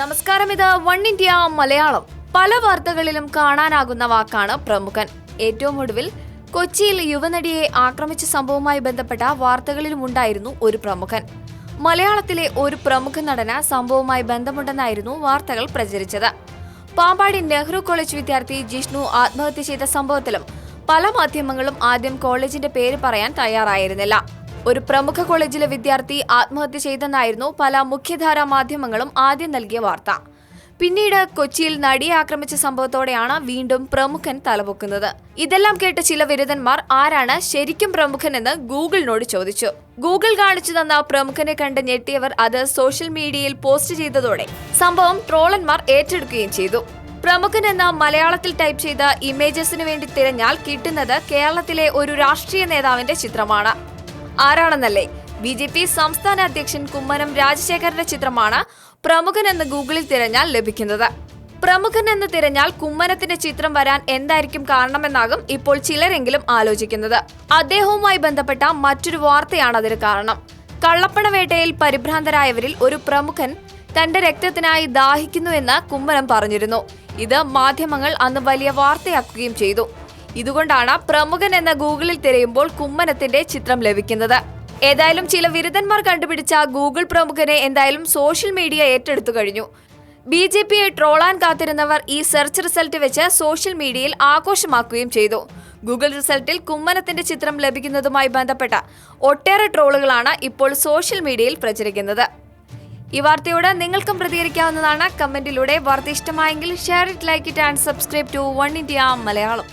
നമസ്കാരം ഇത് one India Malayalam. പല വാർത്തകളിലും കാണാനാകുന്ന വാക്കാണ് പ്രമുഖൻ. ഏറ്റവും ഒടുവിൽ കൊച്ചിയിൽ യുവനടിയെ ആക്രമിച്ച സംഭവവുമായി ബന്ധപ്പെട്ട വാർത്തകളിലും ഉണ്ടായിരുന്നു ഒരു പ്രമുഖൻ. മലയാളത്തിലെ ഒരു പ്രമുഖ നടന സംഭവവുമായി ബന്ധമുണ്ടെന്നായിരുന്നു വാർത്തകൾ പ്രചരിച്ചത്. പാമ്പാടി നെഹ്റു കോളേജ് വിദ്യാർത്ഥി ജിഷ്ണു ആത്മഹത്യ ചെയ്ത സംഭവത്തിലും പല മാധ്യമങ്ങളും ആദ്യം കോളേജിന്റെ പേര് പറയാൻ തയ്യാറായിരുന്നില്ല. ഒരു പ്രമുഖ കോളേജിലെ വിദ്യാർത്ഥി ആത്മഹത്യ ചെയ്തെന്നായിരുന്നു പല മുഖ്യധാരാ മാധ്യമങ്ങളും ആദ്യം നൽകിയ വാർത്ത. പിന്നീട് കൊച്ചിയിൽ നടിയെ ആക്രമിച്ച സംഭവത്തോടെയാണ് വീണ്ടും പ്രമുഖൻ തലപൊക്കുന്നത്. ഇതെല്ലാം കേട്ട ചില വിരുദ്ധന്മാർ ആരാണ് ശരിക്കും പ്രമുഖൻ പ്രമുഖനെന്ന് ഗൂഗിളിനോട് ചോദിച്ചു. ഗൂഗിൾ കാണിച്ചു തന്ന പ്രമുഖനെ കണ്ട് ഞെട്ടിയവർ അത് സോഷ്യൽ മീഡിയയിൽ പോസ്റ്റ് ചെയ്തതോടെ സംഭവം ട്രോളന്മാർ ഏറ്റെടുക്കുകയും ചെയ്തു. പ്രമുഖൻ എന്ന മലയാളത്തിൽ ടൈപ്പ് ചെയ്ത ഇമേജസിനു വേണ്ടി തിരഞ്ഞാൽ കിട്ടുന്നത് കേരളത്തിലെ ഒരു രാഷ്ട്രീയ നേതാവിന്റെ ചിത്രമാണ്. ആരാണെന്നല്ലേ? ബി ജെ പി സംസ്ഥാന അധ്യക്ഷൻ കുമ്മനം രാജശേഖരന്റെ ചിത്രമാണ് പ്രമുഖൻ എന്ന് ഗൂഗിളിൽ തിരഞ്ഞാൽ ലഭിക്കുന്നത്. പ്രമുഖൻ എന്ന് തിരഞ്ഞാൽ കുമ്മനത്തിന്റെ ചിത്രം വരാൻ എന്തായിരിക്കും കാരണമെന്നാകും ഇപ്പോൾ ചിലരെങ്കിലും ആലോചിക്കുന്നത്. അദ്ദേഹവുമായി ബന്ധപ്പെട്ട മറ്റൊരു വാർത്തയാണ് അതിന് കാരണം. കള്ളപ്പണവേട്ടയിൽ പരിഭ്രാന്തരായവരിൽ ഒരു പ്രമുഖൻ തന്റെ രക്തത്തിനായി ദാഹിക്കുന്നുവെന്ന് കുമ്മനം പറഞ്ഞിരുന്നു. ഇത് മാധ്യമങ്ങൾ അന്ന് വലിയ വാർത്തയാക്കുകയും ചെയ്തു. ഇതുകൊണ്ടാണ് പ്രമുഖൻ എന്ന ഗൂഗിളിൽ തിരയുമ്പോൾ കുമ്മനത്തിന്റെ ചിത്രം ലഭിക്കുന്നത്. ഏതായാലും ചില വിരുദ്ധന്മാർ കണ്ടുപിടിച്ച ഗൂഗിൾ പ്രമുഖനെ എന്തായാലും സോഷ്യൽ മീഡിയ ഏറ്റെടുത്തു കഴിഞ്ഞു. ബി ജെ പിയെ ട്രോളാൻ കാത്തിരുന്നവർ ഈ സെർച്ച് റിസൾട്ട് വെച്ച് സോഷ്യൽ മീഡിയയിൽ ആഘോഷമാക്കുകയും ചെയ്തു. ഗൂഗിൾ റിസൾട്ടിൽ കുമ്മനത്തിന്റെ ചിത്രം ലഭിക്കുന്നതുമായി ബന്ധപ്പെട്ട ഒട്ടേറെ ട്രോളുകളാണ് ഇപ്പോൾ സോഷ്യൽ മീഡിയയിൽ പ്രചരിക്കുന്നത്. ഈ വാർത്തയോട് നിങ്ങൾക്കും പ്രതികരിക്കാവുന്നതാണ്. കമന്റിലൂടെ വാർത്ത ഇഷ്ടമായെങ്കിൽ share it like it and subscribe to one India Malayalam.